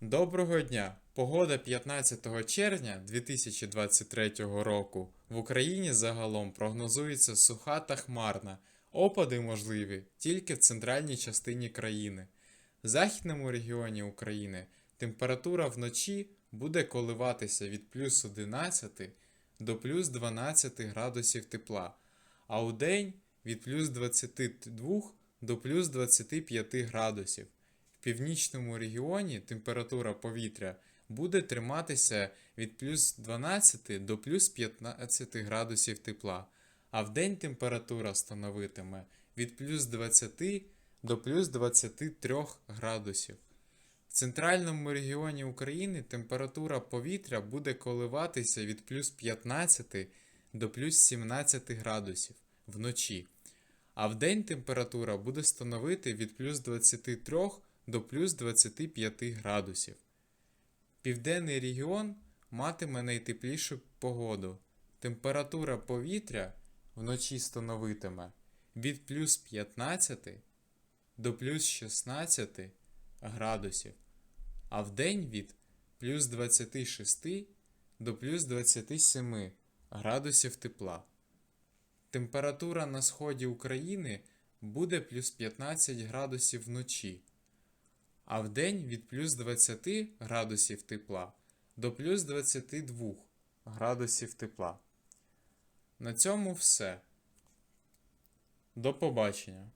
Доброго дня! Погода 15 червня 2023 року в Україні загалом прогнозується суха та хмарна. Опади можливі тільки в центральній частині країни. В західному регіоні України температура вночі буде коливатися від плюс 11 до плюс 12 градусів тепла, а у день від плюс 22 до плюс 25 градусів. В північному регіоні температура повітря буде триматися від плюс 12 до плюс 15 градусів тепла, а вдень температура становитиме від плюс 20 до плюс 23 градусів. В центральному регіоні України температура повітря буде коливатися від плюс 15 до плюс 17 градусів вночі, а вдень температура буде становити від плюс 23 до плюс 25 градусів. Південний регіон матиме найтеплішу погоду. Температура повітря вночі становитиме від плюс 15 до плюс 16 градусів, а вдень від плюс 26 до плюс 27 градусів тепла. Температура на сході України буде плюс 15 градусів вночі, а вдень від плюс 20 градусів тепла до плюс 22 градусів тепла. На цьому все. До побачення.